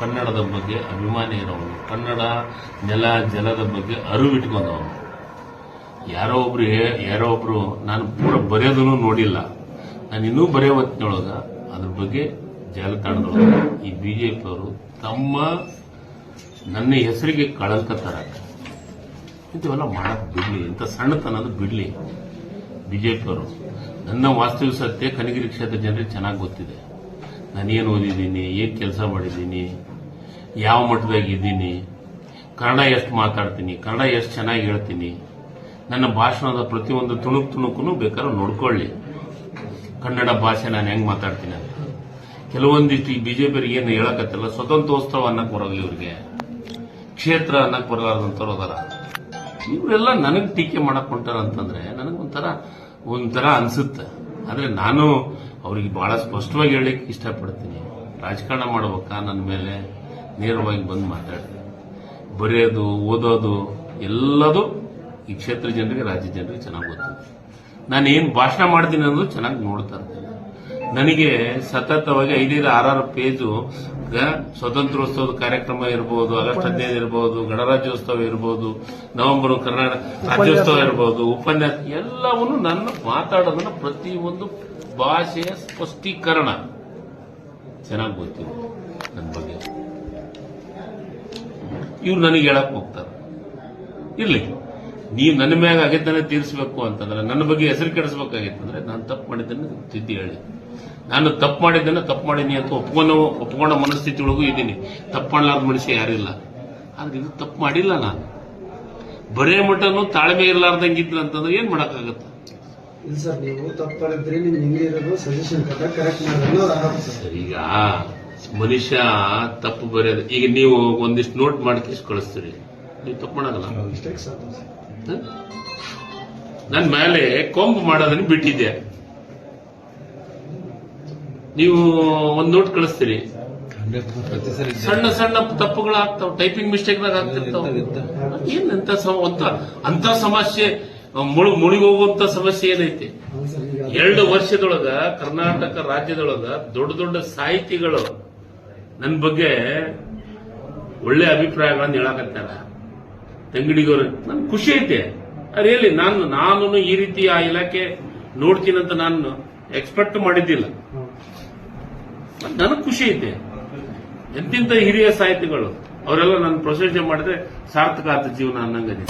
ಕನ್ನಡದ ಬಗ್ಗೆ ಅಭಿಮಾನಿ ಇರೋನು ಕನ್ನಡ ನೆಲ ಜಲದ ಬಗ್ಗೆ ಅರಿವಿಟ್ಕೊಂಡವನು. ಯಾರೋ ಒಬ್ರು ಯಾರೋ ಒಬ್ರು, ನಾನು ಪೂರ ಬರೆಯೋದನ್ನು ನೋಡಿಲ್ಲ. ನಾನು ಇನ್ನೂ ಬರೆಯೋ ಹೊತ್ತಿನೊಳಗೆ ಅದ್ರ ಬಗ್ಗೆ ಜಾಲತಾಣದೊಳಗೆ ಈ ಬಿಜೆಪಿ ಅವರು ತಮ್ಮ ನನ್ನ ಹೆಸರಿಗೆ ಕಳಂಕ ತರ ಇಂಥವೆಲ್ಲ ಮಾಡಕ್ ಬಿಡ್ಲಿ, ಇಂಥ ಸಣ್ಣತನದ ಬಿಡ್ಲಿ ಬಿಜೆಪಿಯವರು. ನನ್ನ ವಾಸ್ತವಿಕ ಸತ್ಯ ಕನಗಿರಿ ಕ್ಷೇತ್ರ ಜನರಿಗೆ ಚೆನ್ನಾಗಿ ಗೊತ್ತಿದೆ. ನಾನೇನು ಓದಿದ್ದೀನಿ, ಏನು ಕೆಲಸ ಮಾಡಿದ್ದೀನಿ ಯಾವ ಮಟ್ಟದಾಗ ಇದ್ದೀನಿ? ಕನ್ನಡ ಎಷ್ಟು ಮಾತಾಡ್ತೀನಿ? ಕನ್ನಡ ಎಷ್ಟು ಚೆನ್ನಾಗಿ ಹೇಳ್ತೀನಿ? ನನ್ನ ಭಾಷಣದ ಪ್ರತಿಯೊಂದು ತುಣುಕು ತುಣುಕು ಬೇಕಾದ್ರೆ ನೋಡ್ಕೊಳ್ಳಿ. ಕನ್ನಡ ಭಾಷೆ ನಾನು ಹೆಂಗ್ ಮಾತಾಡ್ತೀನಿ ಅಂತ. ಕೆಲವೊಂದಿಷ್ಟು ಈ ಬಿಜೆಪಿಯರಿಗೆ ಏನು ಹೇಳಕತ್ತಲ್ಲ ಸ್ವತಂತ್ರೋತ್ಸವ ಅನ್ನಕ್ ಬರೋದಿಲ್ಲ ಇವ್ರಿಗೆ. ಕ್ಷೇತ್ರ ಅನ್ನಕ್ ಬರಲಾರ್ದಂಥವ್ರು ಅದರ. ಇವರೆಲ್ಲ ನನಗೆ ಟೀಕೆ ಮಾಡಕ್ ಹೊಂಟಾರ ಅಂತಂದ್ರೆ ನನಗೊಂಥರ ಒಂಥರ ಅನ್ಸುತ್ತೆ. ಆದ್ರೆ ನಾನು ಅವ್ರಿಗೆ ಬಹಳ ಸ್ಪಷ್ಟವಾಗಿ ಹೇಳಲಿಕ್ಕೆ ಇಷ್ಟಪಡ್ತೀನಿ. ರಾಜಕಾರಣ ಮಾಡ್ಬೇಕಾ ನನ್ನ ಮೇಲೆ? ನೇರವಾಗಿ ಬಂದು ಮಾತಾಡಿ ಬರೆಯೋದು ಓದೋದು ಎಲ್ಲದೂ ಈ ಕ್ಷೇತ್ರ ಜನರಿಗೆ ರಾಜ್ಯ ಜನರಿಗೆ ಚೆನ್ನಾಗಿ ಗೊತ್ತಿದೆ. ನಾನು ಏನು ಭಾಷಣ ಮಾಡ್ತೀನಿ ಅನ್ನೋದು ಚೆನ್ನಾಗಿ ನೋಡ್ತಾ ಇರ್ತೀನಿ. ನನಗೆ ಸತತವಾಗಿ ಐದೈದು ಆರಾರು ಪೇಜು ಗ ಸ್ವತಂತ್ರೋತ್ಸವದ ಕಾರ್ಯಕ್ರಮ ಇರಬಹುದು ಆಗಸ್ಟ್ ಹದಿನೈದು ಇರಬಹುದು ಗಣರಾಜ್ಯೋತ್ಸವ ಇರಬಹುದು ನವೆಂಬರ್ ಕರ್ನಾಟಕ ರಾಜ್ಯೋತ್ಸವ ಇರಬಹುದು ಉಪನ್ಯಾಸ ಎಲ್ಲವನ್ನು ನನ್ನ ಮಾತಾಡೋದನ್ನ ಪ್ರತಿಯೊಂದು ಭಾಷೆಯ ಸ್ಪಷ್ಟೀಕರಣ. ಚೆನ್ನಾಗಿ ಗೊತ್ತಿದೆ ನನ್ನ ಬಗ್ಗೆ. ಇವ್ರು ನನಗೆ ಹೇಳಕ್ ಹೋಗ್ತಾರೆ. ಇರ್ಲಿ. ನೀವು ನನ್ನ ಮ್ಯಾಗ ಅಗತ್ಯನ ತೀರಿಸಬೇಕು ಅಂತಂದ್ರೆ ನನ್ನ ಬಗ್ಗೆ ಹೆಸರು ಕೆಡಿಸ್ಬೇಕಾಗಿತ್ತಂದ್ರೆ ನಾನು ತಪ್ಪು ಮಾಡಿದ್ದನ್ನು ತಿದ್ದಿ ಹೇಳಿ. ನಾನು ತಪ್ಪು ಮಾಡಿದ್ದನ್ನು ತಪ್ಪು ಮಾಡೀನಿ ಅಂತ ಒಪ್ಕೊಂಡು ಒಪ್ಕೊಂಡ ಮನಸ್ಥಿತಿ ಒಳಗೂ ಇದ್ದೀನಿ. ತಪ್ಪು ಮಾಡಲಾರ್ದ ಮನುಷ್ಯ ಯಾರಿಲ್ಲ. ಆದ್ರೆ ಇದು ತಪ್ಪು ಮಾಡಿಲ್ಲ ನಾನು. ಬರೇ ಮಟ್ಟನು ತಾಳ್ಮೆ ಇರಲಾರ್ದಂಗಿದ್ರೆ ಅಂತಂದ್ರೆ ಏನ್ ಮಾಡಕ್ಕಾಗತ್ತೆ? ಇಲ್ಲ ಸರ್ ನೀವು ಇರೋದು ಸಜೆಷನ್ ಕರೆಕ್ಟ್ ಈಗ ಮನುಷ್ಯ ತಪ್ಪು ಬರೆಯೋದು. ಈಗ ನೀವು ಒಂದಿಷ್ಟು ನೋಟ್ ಮಾಡ್ಕೇಸ್ ಕಳಿಸ್ತೀರಿ. ನೀವು ತಪ್ಪು ಮಾಡಲ್ಲ? ನನ್ನ ಮೇಲೆ ಕೊಂಬು ಮಾಡೋದನ್ನ ಬಿಟ್ಟಿದ್ದೆ. ನೀವು ಒಂದ್ ನೋಟ್ ಕಳಿಸ್ತೀರಿ. ಸಣ್ಣ ಸಣ್ಣ ತಪ್ಪುಗಳು ಆಗ್ತಾವ ಟೈಪಿಂಗ್ ಮಿಸ್ಟೇಕ್ ಆಗ್ತಿರ್ತಾವ. ಏನ್ ಅಂತ ಅಂತ ಸಮಸ್ಯೆ ಮುಳುಗ್ ಮುಳುಗಿ ಹೋಗುವಂತ ಸಮಸ್ಯೆ ಏನೈತಿ? ಎರಡು ವರ್ಷದೊಳಗ ಕರ್ನಾಟಕ ರಾಜ್ಯದೊಳಗ ದೊಡ್ಡ ದೊಡ್ಡ ಸಾಹಿತಿಗಳು ನನ್ನ ಬಗ್ಗೆ ಒಳ್ಳೆ ಅಭಿಪ್ರಾಯಗಳನ್ನು ಹೇಳಕತ್ತಾರ. ತಂಗಡಿಗವ್ರು ನನ್ ಖುಷಿ ಐತೆ. ರಿಯಲಿ ನಾನು ನಾನು ಈ ರೀತಿ ಆ ಇಲಾಖೆ ನೋಡ್ತೀನಂತ ನಾನು ಎಕ್ಸ್ಪೆಕ್ಟ್ ಮಾಡಿದ್ದಿಲ್ಲ. ನನಗ್ ಖುಷಿ ಐತೆ. ಎಂತಿಂತ ಹಿರಿಯ ಸಾಹಿತಿಗಳು, ಅವರೆಲ್ಲ ನನ್ನ ಪ್ರೊಸೆಸ್ ಮಾಡಿದ್ರೆ ಸಾರ್ಥಕ ಆತ ಜೀವನ ಅನ್ನಂಗದೆ.